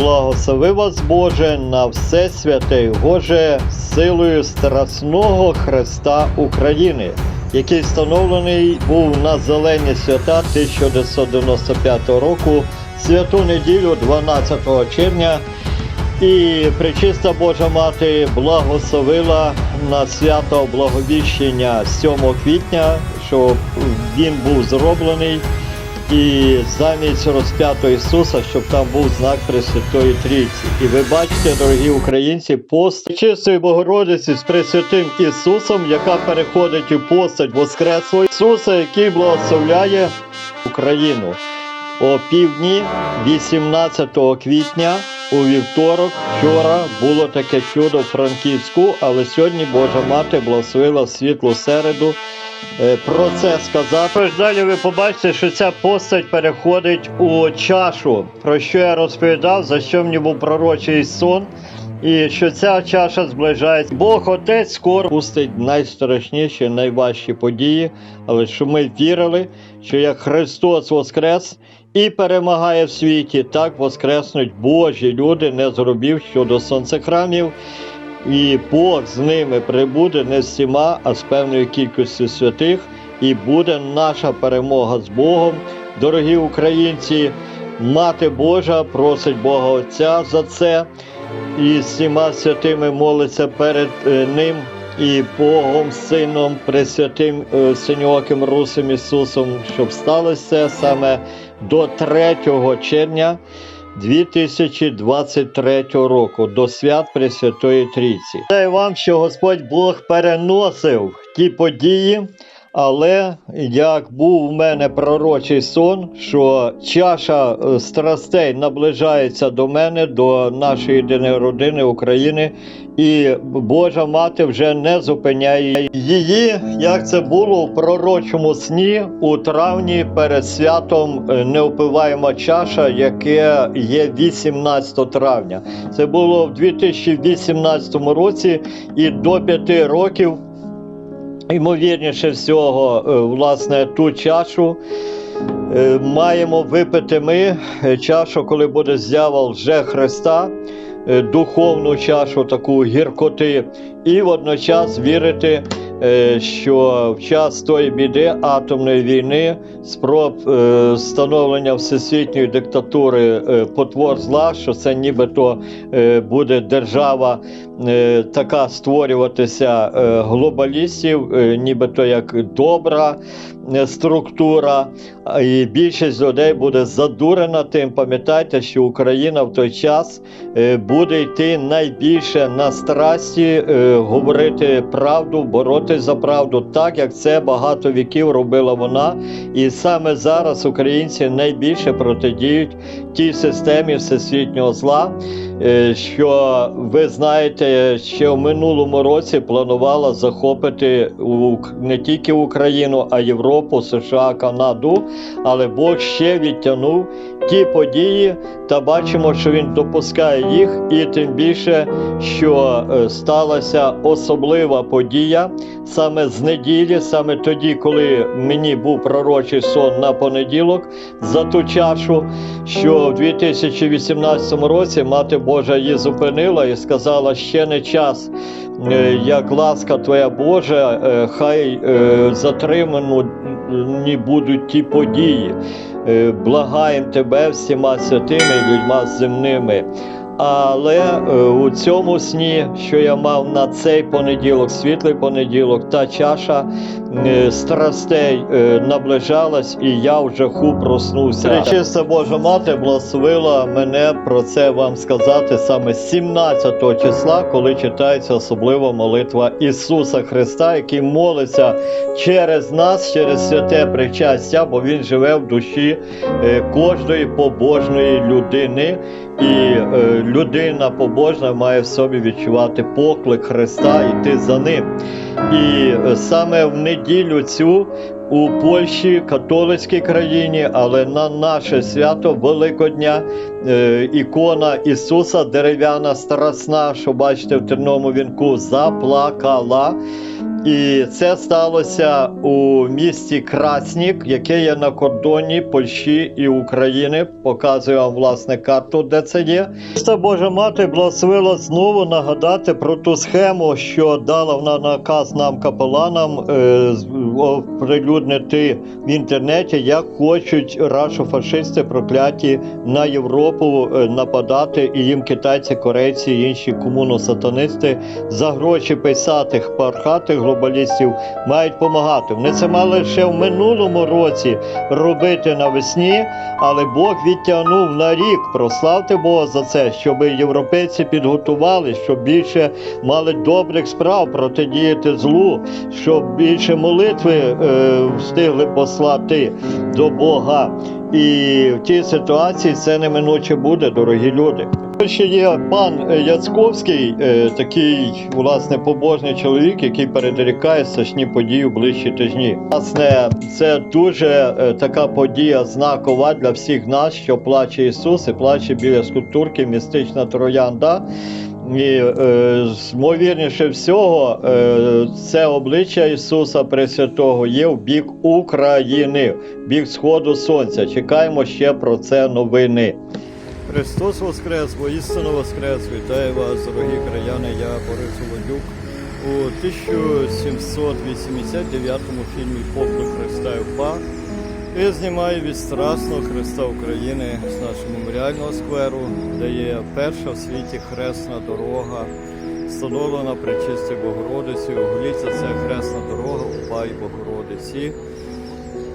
Благослови вас, Боже, на все святе й Боже силою страсного Христа України, який встановлений був на зелені свята 1995 року, святу неділю 12 червня. І Пречиста Божа Мати благословила на свято Благовіщення 7 квітня, щоб він був зроблений. І замість розп'ятого Ісуса, щоб там був знак Пресвятої Трійці. І ви бачите, дорогі українці, пост чистої Богородиці з Пресвятим Ісусом, яка переходить у постать Воскреслого Ісуса, який благословляє Україну. О півдні 18 квітня у вівторок вчора було таке чудо в Франківську, але сьогодні Божа Мати благословила світлу середу про це сказати. Далі ви побачите, що ця постать переходить у чашу, про що я розповідав, за що мені був пророчий сон. І що ця чаша зближається. Бог Отець скоро пустить найстрашніші, найважчі події, але що ми вірили, що як Христос Воскрес і перемагає в світі, так воскреснуть Божі люди, не зробив щодо сонцехрамів. І Бог з ними прибуде не з всіма, а з певною кількістю святих, і буде наша перемога з Богом. Дорогі українці, Мати Божа просить Бога Отця за це, і всіма святими молиться перед е, Ним. І Богом, Сином, Пресвятим е, Синьоким Русим Ісусом, щоб сталося саме до 3 червня 2023 року до свят Пресвятої Трійці. Дай вам, що Господь Бог переносив ті події, але як був в мене пророчий сон, що чаша е, страстей наближається до мене, до нашої єдиної родини України, і Божа мати вже не зупиняє її, як це було в пророчому сні у травні перед святом е, Неопиваєма чаша, яке є 18 травня. Це було в 2018 році і до 5 років. Ймовірніше всього, е, власне, ту чашу е, маємо випити ми е, чашу, коли буде з'ява вже Христа, духовну чашу таку гіркоти, і водночас вірити, що в час тої біди атомної війни, спроб е, встановлення всесвітньої диктатури е, потвор зла, що це нібито е, буде держава е, така створюватися е, глобалістів, е, нібито як добра е, структура, і більшість людей буде задурена тим. Пам'ятайте, що Україна в той час е, буде йти найбільше на страсті, е, говорити правду, боротись за правду, так як це багато віків робила вона. І саме зараз українці найбільше протидіють тій системі всесвітнього зла. Е, що ви знаєте, ще в минулому році планувала захопити не тільки Україну, а Європу, США, Канаду, але Бог ще відтягнув ті події, та бачимо, що він допускає їх, і тим більше, що е, сталася особлива подія саме з неділі, саме тоді, коли мені був пророчий сон на понеділок за ту чашу, що в 2018 році мати Божа її зупинила і сказала, ще не час. е, Як ласка Твоя Божа, е, хай е, затримані будуть ті події. Благаємо тебе всіма святими людьми земними. Але е, у цьому сні, що я мав на цей понеділок, світлий понеділок, та чаша е, страстей е, наближалась, і я в жаху проснувся. Пречиста Божа Мати благословила мене про це вам сказати саме 17 числа, коли читається особлива молитва Ісуса Христа, який молиться через нас, через святе причастя, бо Він живе в душі кожної побожної людини. І е, людина побожна має в собі відчувати поклик Христа, йти за ним. І е, саме в неділю цю у Польщі, католицькій країні, але на наше свято Великодня, е, ікона Ісуса дерев'яна страсна, що бачите в терному вінку, заплакала. І це сталося у місті Краснік, яке є на кордоні Польщі і України. Показую вам власне карту, де це є. Та Божа мати благословила знову нагадати про ту схему, що дала вона наказ нам капеланам е, оприлюднити в інтернеті, як хочуть рашофашисти прокляті на Європу е, нападати, і їм китайці, корейці і інші комуно-сатанисти за гроші писатих, пархатих глобалістів мають допомагати. Вони це мали ще в минулому році робити навесні, але Бог відтягнув на рік. Прославте Бога за це, щоб європейці підготували, щоб більше мали добрих справ протидіяти злу, щоб більше молитви е, встигли послати до Бога. І в тій ситуації це неминуче буде, дорогі люди. Ще є пан е, Яцковський, е, такий власне побожний чоловік, який передрікає страшні події в ближчі тижні. Власне, це дуже е, така подія знакова для всіх нас, що плаче Ісус і плаче біля скульптурки містична троянда. І е, ймовірніше всього, це обличчя Ісуса Пресвятого є в бік України, бік сходу сонця. Чекаємо ще про це новини. Христос Воскрес, воістину Воскрес, вітаю вас, дорогі краяни, я Борис Володюк. У 1789 фільмі Поклик Христа і УПА я знімаю відстрасного Христа України з нашого меморіального скверу, де є перша в світі хресна дорога, встановлена при чистій Богородиці. Оголіться це хресна дорога УПА і Богородиці.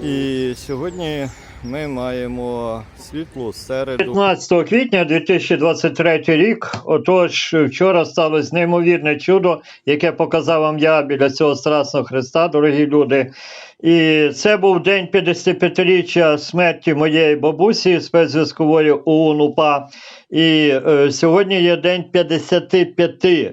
І сьогодні ми маємо світлу середу. 15 квітня 2023 рік. Отож, вчора сталося неймовірне чудо, яке показав вам я біля цього страсного Христа, дорогі люди. І це був день 55-річчя смерті моєї бабусі спецзв'язкової ОУН УПА. І е, сьогодні є день 55 е,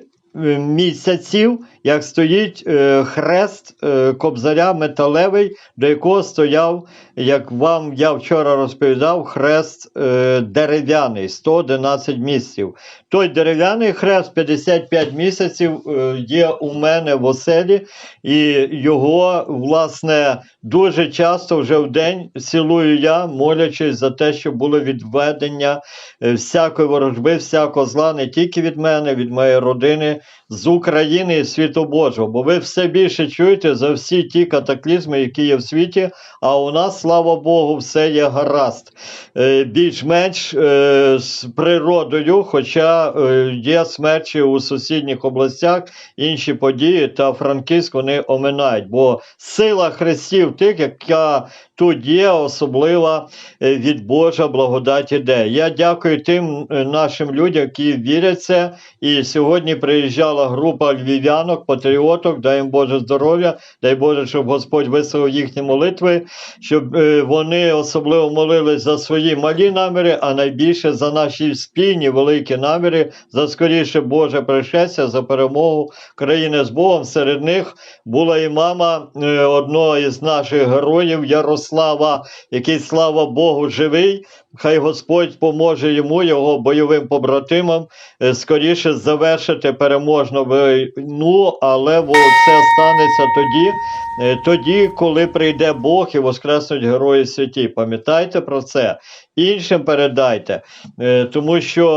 місяців, як стоїть е, хрест е, кобзаря металевий, до якого стояв, як вам я вчора розповідав, хрест е, дерев'яний 111 місяців. Той дерев'яний хрест 55 місяців е, є у мене в оселі, і його, власне, дуже часто вже в день цілую я, молячись за те, щоб було відведення е, всякої ворожби, всякого зла, не тільки від мене, від моєї родини, з України і світу Божого. Бо ви все більше чуєте за всі ті катаклізми, які є в світі, а у нас, слава Богу, все є гаразд. Е, Більш-менш е, з природою, хоча е, є смерчі у сусідніх областях, інші події та Франківськ вони оминають. Бо сила хрестів тих, яка тут є, особлива від Божа благодать іде. Я дякую тим нашим людям, які вірять це. І сьогодні приїжджала група львів'янок, патріоток, дай їм Боже здоров'я, дай Боже, щоб Господь висловив їхні молитви, щоб вони особливо молились за свої малі наміри, а найбільше за наші спільні великі наміри, за скоріше Боже пришестя, за перемогу країни з Богом. Серед них була і мама е, одного із наших героїв Ярослава, який, слава Богу, живий. Хай Господь поможе йому, його бойовим побратимам, е, скоріше завершити переможну війну, але це станеться тоді, е, тоді, коли прийде Бог і воскреснуть герої святі. Пам'ятайте про це. Іншим передайте, Е, тому що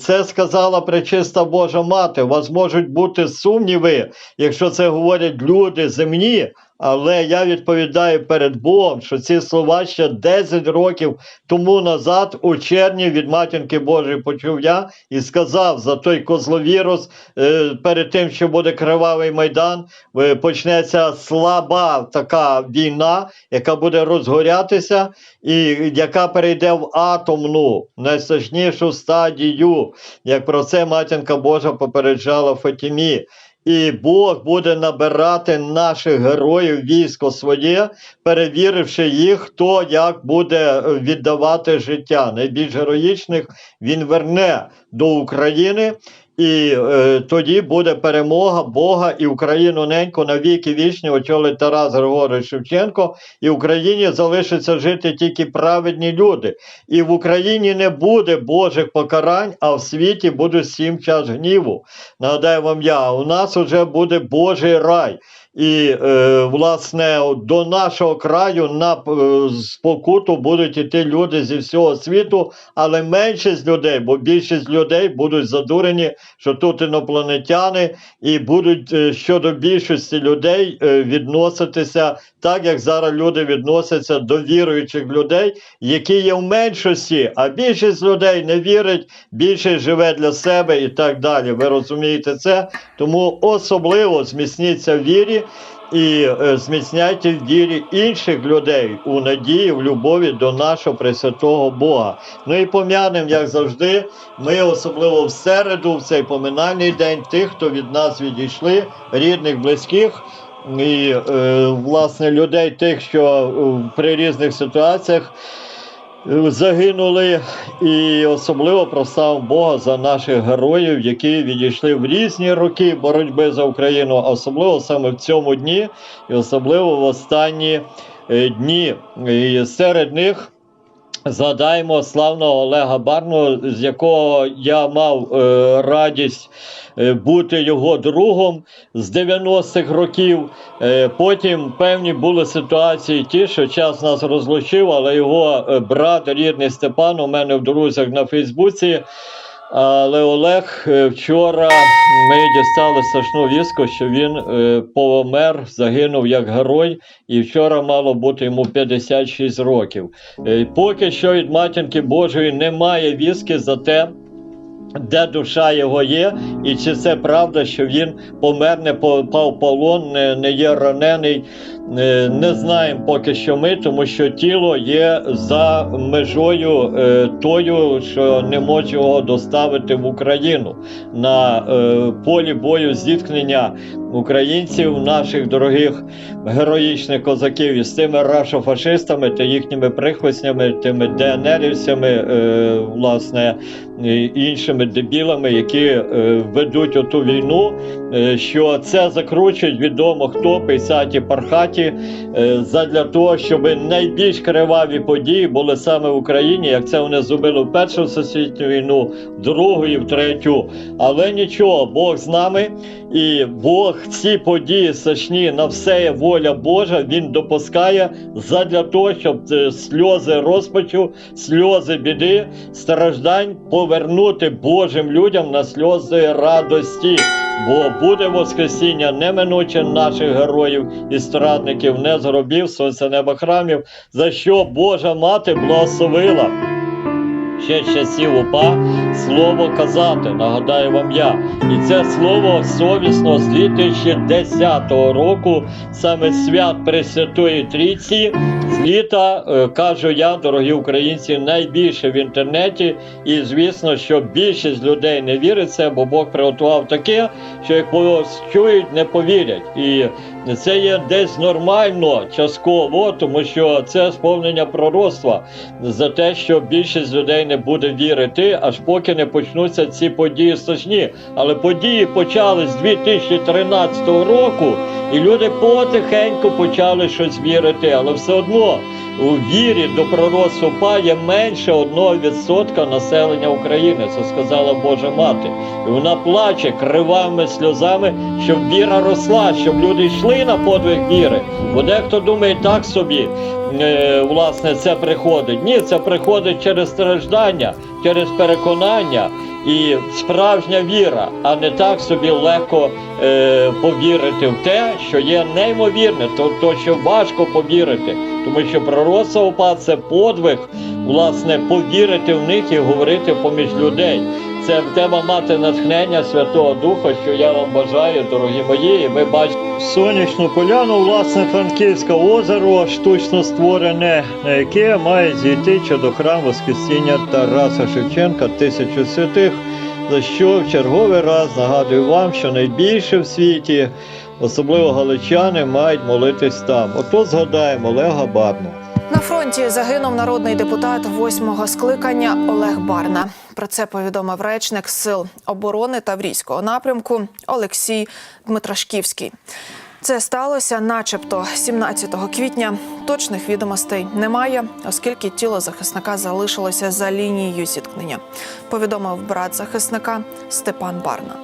це сказала пречиста Божа Мати. У вас можуть бути сумніви, якщо це говорять люди земні. Але я відповідаю перед Богом, що ці слова ще 10 років тому назад, у червні від матінки Божої почув я і сказав за той козловірус, е, перед тим, що буде кривавий майдан, е, почнеться слаба така війна, яка буде розгорятися, і яка перейде в атомну найстрашнішу стадію, як про це матінка Божа попереджала Фатімі. І Бог буде набирати наших героїв військо своє, перевіривши їх, хто як буде віддавати життя. Найбільш героїчних він верне до України. І е, тоді буде перемога Бога і Україну неньку на віки вічні очолить Тарас Григорович Шевченко, і в Україні залишиться жити тільки праведні люди. І в Україні не буде Божих покарань, а в світі буде сім час гніву. Нагадаю вам я, у нас вже буде Божий рай. І, е, власне, до нашого краю на е, спокуту будуть іти люди зі всього світу, але меншість людей, бо більшість людей будуть задурені, що тут інопланетяни, і будуть е, щодо більшості людей е, відноситися так, як зараз люди відносяться до віруючих людей, які є в меншості, а більшість людей не вірить, більшість живе для себе і так далі. Ви розумієте це? Тому особливо зміцніться в вірі і е, зміцняйте в вірі інших людей у надії, в любові до нашого Пресвятого Бога. Ну і пом'янемо, як завжди, ми особливо в середу, в цей поминальний день, тих, хто від нас відійшли, рідних, близьких. І е, власне людей, тих, що е, при різних ситуаціях загинули, і особливо прослав Бога за наших героїв, які відійшли в різні роки боротьби за Україну, особливо саме в цьому дні, і особливо в останні е, дні. І серед них. Згадаємо славного Олега Барного, з якого я мав е, радість е, бути його другом з 90-х років. Е, потім певні були ситуації, ті, що час нас розлучив, але його е, брат рідний Степан у мене в друзях на Фейсбуці. Але Олег е, вчора ми дістали страшну віску, що він е, помер, загинув як герой, і вчора мало бути йому 56 років. Е, Поки що від матінки Божої немає віски за те. Де душа його є, і чи це правда, що він помер, не попав полон, не, не є ранений. Е, Не знаємо поки що ми, тому що тіло є за межою е, тою, що не може його доставити в Україну на е, полі бою зіткнення українців, наших дорогих героїчних козаків із тими рашофашистами та їхніми прихвостнями, тими ДНРівцями, е, власне, іншими дебілами, які е, ведуть оту війну, е, що це закручують відомо хто писаті пархаті е, задля того, щоб найбільш криваві події були саме в Україні, як це вони зробили в Першу всесвітню війну, другу і в третю. Але нічого, Бог з нами, і Бог ці події страшні на все є воля Божа, Він допускає задля того, щоб е, сльози розпачу, сльози біди, страждань повернути Божим людям на сльози радості. Бо буде Воскресіння неминуче наших героїв і страдників, не з гробів, сонця неба храмів, за що Божа мати благословила ще з часів УПА слово казати, нагадаю вам я. І це слово совісно з 2010 року, саме свят Пресвятої Трійці, з літа, е, кажу я, дорогі українці, найбільше в інтернеті. І звісно, що більшість людей не вірить це, бо Бог приготував таке, що як чують, не повірять. І це є десь нормально частково, тому що це сповнення пророцтва за те, що більшість людей не буде вірити, аж поки не почнуться ці події страшні. Але події почали з 2013 року, і люди потихеньку почали щось вірити, але все одно. У вірі до пророцтва УПА є менше 1% населення України, це сказала Божа мати. І вона плаче кривавими сльозами, щоб віра росла, щоб люди йшли на подвиг віри. Бо дехто думає так собі, е, власне, це приходить. Ні, це приходить через страждання, через переконання і справжня віра, а не так собі легко е, повірити в те, що є неймовірне, то, то що важко повірити. Тому що пророцтво УПА – це подвиг, власне, повірити в них і говорити поміж людей. Це треба мати натхнення Святого Духа, що я вам бажаю, дорогі мої. І ми бачимо сонячну поляну, власне, Франківське озеро, штучно створене, на яке має зійти чудохрам Воскресіння Тараса Шевченка, тисячу святих. За що в черговий раз нагадую вам, що найбільше в світі, особливо галичани, мають молитись там. Ото згадаємо Олега Барного. На фронті загинув народний депутат восьмого скликання Олег Барна. Про це повідомив речник Сил оборони Таврійського напрямку Олексій Дмитрашківський. Це сталося, начебто, 17 квітня. Точних відомостей немає, оскільки тіло захисника залишилося за лінією зіткнення. Повідомив брат захисника Степан Барна.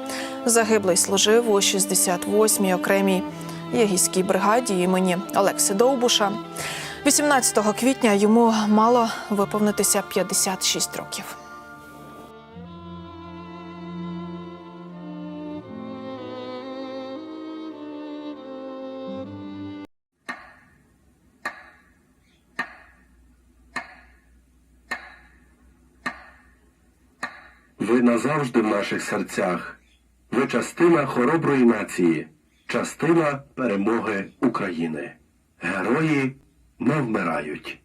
Загиблий служив у 68-й окремій єгійській бригаді імені Олекси Довбуша. 18 квітня йому мало виповнитися 56 років. Ви назавжди в наших серцях. Ви частина хороброї нації, частина перемоги України. Герої не вмирають.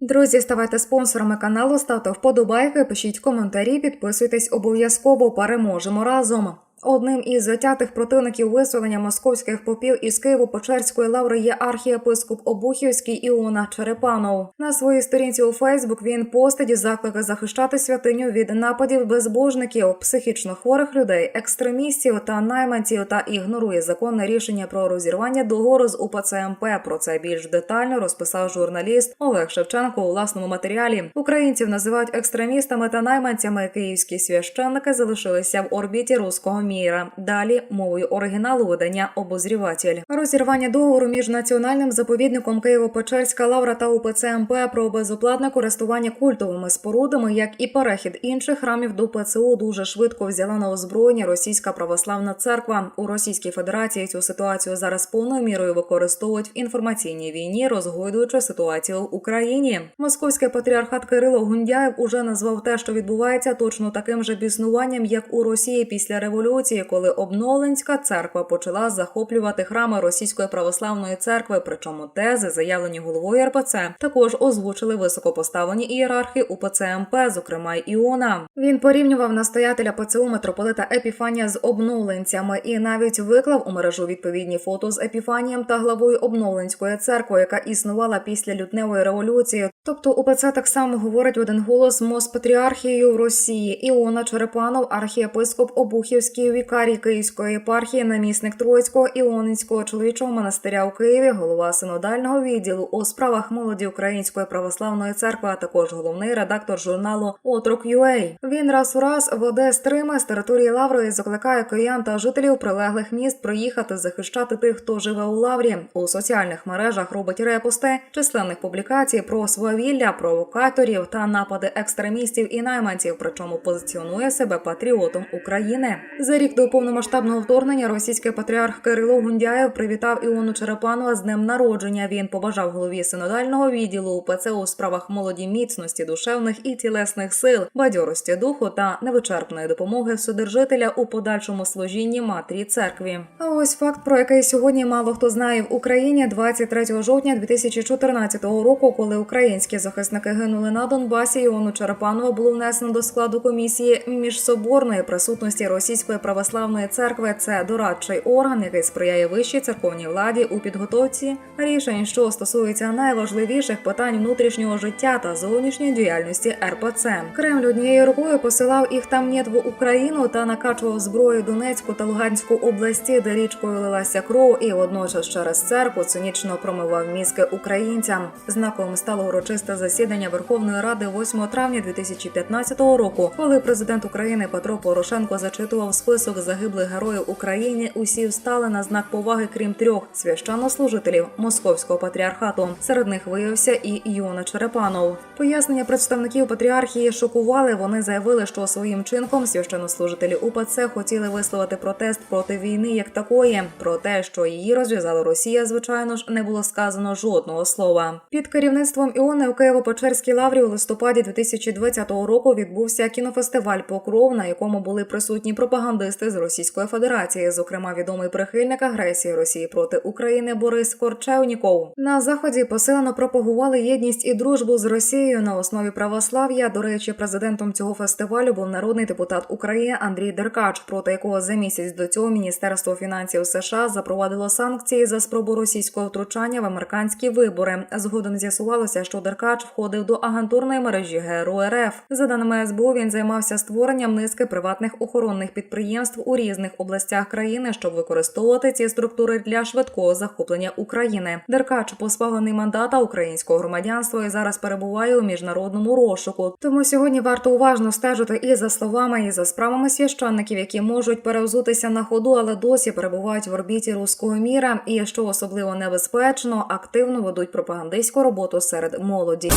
Друзі, ставайте спонсорами каналу, ставте вподобайки, пишіть коментарі, підписуйтесь обов'язково. Переможемо разом. Одним із затятих противників визволення московських попів із Києво-Печерської лаври є архієпископ Обухівський Іона Черепанов. На своїй сторінці у Фейсбук він постить заклики захищати святиню від нападів безбожників, психічно хворих людей, екстремістів та найманців та ігнорує законне рішення про розірвання договору з УПЦ МП. Про це більш детально розписав журналіст Олег Шевченко у власному матеріалі. Українців називають екстремістами та найманцями. Київські священники залишилися в орбіті руського міра. Далі мовою оригіналу видання обозріватель. Розірвання договору між національним заповідником Києво-Печерська лавра та УПЦ МП про безоплатне користування культовими спорудами, як і перехід інших храмів до ПЦУ, дуже швидко взяла на озброєння Російська православна церква. У Російській Федерації цю ситуацію зараз повною мірою використовують в інформаційній війні, розгойдуючи ситуацію в Україні. Московський патріархат Кирило Гундяєв уже назвав те, що відбувається, точно таким же біснуванням, як у Росії після революції, коли обновленська церква почала захоплювати храми Російської православної церкви. Причому тези, заявлені головою РПЦ, також озвучили високопоставлені ієрархи УПЦ МП, зокрема й Іона. Він порівнював настоятеля ПЦУ митрополита Епіфанія з обновленцями і навіть виклав у мережу відповідні фото з Епіфанієм та главою обновленської церкви, яка існувала після лютневої революції. Тобто УПЦ так само говорить один голос Моспатріархією в Росії. Іона Черепанов, архієпископ Обухівський вікарій Київської єпархії, намісник Троїцького Іонинського чоловічого монастиря у Києві, голова синодального відділу у справах молоді Української православної церкви, а також головний редактор журналу Отрок UA. Він раз у раз веде стрими з території Лаври і закликає киян та жителів прилеглих міст приїхати захищати тих, хто живе у Лаврі. У соціальних мережах робить репости численних публікацій про свавілля, провокаторів та напади екстремістів і найманців. Причому позиціонує себе патріотом України. За рік до повномасштабного вторгнення російський патріарх Кирило Гундяєв привітав Іону Черепанова з днем народження. Він побажав голові синодального відділу УПЦ у справах молоді міцності душевних і тілесних сил, бадьорості духу та невичерпної допомоги вседержителя у подальшому служінні матері церкві. А ось факт, про який сьогодні мало хто знає в Україні 23 жовтня 2014 року, коли українські захисники гинули на Донбасі, Іону Черепанова було внесено до складу комісії міжсоборної присутності Російської православної церкви. Це дорадчий орган, який сприяє вищій церковній владі у підготовці рішень, що стосуються найважливіших питань внутрішнього життя та зовнішньої діяльності РПЦ. Кремль однією рукою посилав їх там в Україну та накачував зброю Донецьку та Луганську області, де річкою лилася кров, і водночас через церкву цинічно промивав мізки українцям. Знаком стало урочисте засідання Верховної Ради 8 травня 2015 року, коли президент України Петро Порошенко зачитував список загиблих героїв України. Усі встали на знак поваги, крім трьох священнослужителів Московського патріархату. Серед них виявився і Йона Черепанов. Пояснення представників патріархії шокували. Вони заявили, що своїм чинком священнослужителі УПЦ хотіли висловити протест проти війни як такої. Про те, що її розв'язала Росія, звичайно ж, не було сказано жодного слова. Під керівництвом Іони у Києво-Печерській лаврі у листопаді 2020 року відбувся кінофестиваль Покров, на якому були присутні пропагандисти пропагандисти з Російської Федерації, зокрема відомий прихильник агресії Росії проти України Борис Корчевніков. На заході посилено пропагували єдність і дружбу з Росією на основі православ'я. До речі, президентом цього фестивалю був народний депутат України Андрій Деркач, проти якого за місяць до цього Міністерство фінансів США запровадило санкції за спробу російського втручання в американські вибори. Згодом з'ясувалося, що Деркач входив до агентурної мережі ГРУ РФ. За даними СБУ, він займався створенням низки приватних охоронних підприємств у різних областях країни, щоб використовувати ці структури для швидкого захоплення України. Деркач позбавлений мандата українського громадянства і зараз перебуває у міжнародному розшуку. Тому сьогодні варто уважно стежити і за словами, і за справами священників, які можуть перевзутися на ходу, але досі перебувають в орбіті руського міра, і що особливо небезпечно, активно ведуть пропагандистську роботу серед молоді.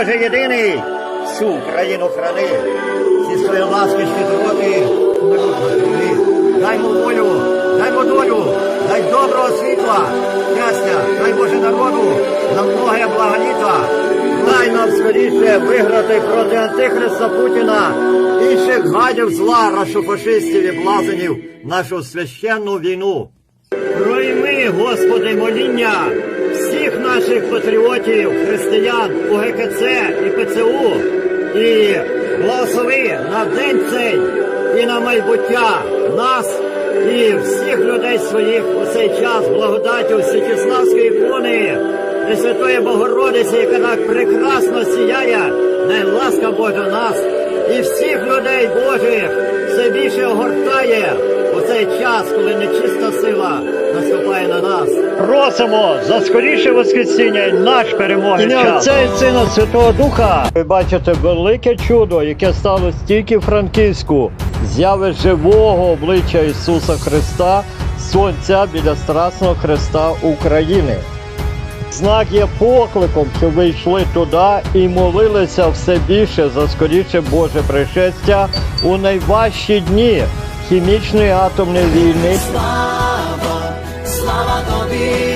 Боже єдиний, всю Україну храни, всі свої ласки збери. Даймо волю, даймо долю, дай доброго світла, щастя, дай Боже народу, на многое благоліта. Дай нам скоріше виграти проти Антихриста Путіна, інших гадів зла, рашофашистів і блазенів, нашу священну війну. Пройми, Господи, моління наших патріотів, християн, УГКЦ і ПЦУ, і благослови на день цей і на майбуття нас і всіх людей своїх у цей час благодаттю Святіславської ікони, Пресвятої Богородиці, яка так прекрасно сіяє, най ласка Божа нас і всіх людей Божих все більше огортає у цей час, коли нечиста сила наступає на нас. Просимо за скоріше воскресіння наш перемоги. Ім'я Отця і Сина Святого Духа. Ви бачите велике чудо, яке сталося тільки в Франківську. Зяви живого обличчя Ісуса Христа, Сонця біля Страсного Христа України. Знак є покликом, щоб ви йшли туди і молилися все більше за скоріше Боже пришестя у найважчі дні хімічної атомної війни. Слава, слава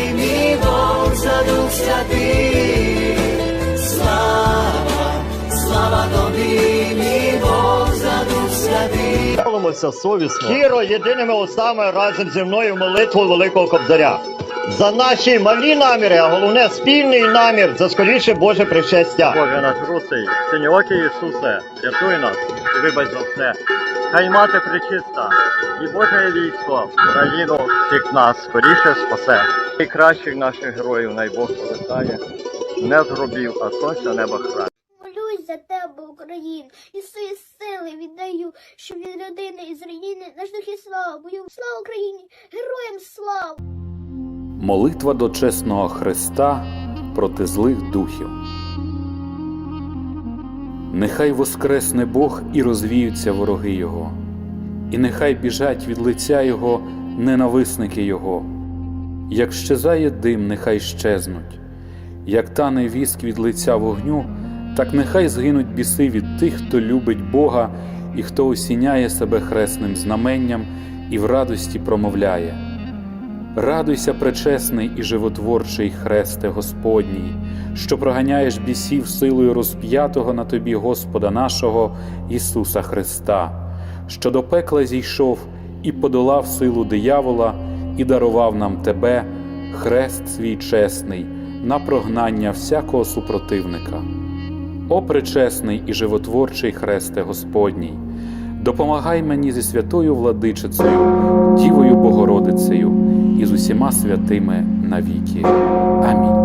Молимося совісно. Щиро, єдиними устами разом зі мною молитву Великого Кобзаря. За наші малі наміри, а головне спільний намір за скоріше Боже пришестя. Боже наш русий, синьоокий Ісусе, рятуй нас і вибач за все. Хай мати причиста і Боже військо, Україну всіх нас скоріше спасе. І кращих наших героїв най Бог повертає, не з гробів, а сонця неба храни. Україну, і свої сили віддаю, щоб від родини і з і слава бою. Слава Україні! Героям слава! Молитва до чесного Христа проти злих духів. Нехай воскресне Бог і розвіються вороги Його, і нехай біжать від лиця Його ненависники Його. Як щезає дим, нехай щезнуть, як тане віск від лиця вогню, так нехай згинуть біси від тих, хто любить Бога і хто осіняє себе хресним знаменням і в радості промовляє. Радуйся, пречесний і животворчий хресте Господній, що проганяєш бісів силою розп'ятого на тобі Господа нашого Ісуса Христа, що до пекла зійшов і подолав силу диявола, і дарував нам Тебе, хрест свій чесний, на прогнання всякого супротивника. О причесний і животворчий хресте Господній, допомагай мені зі святою владичицею, Дівою Богородицею і з усіма святими навіки. Амінь.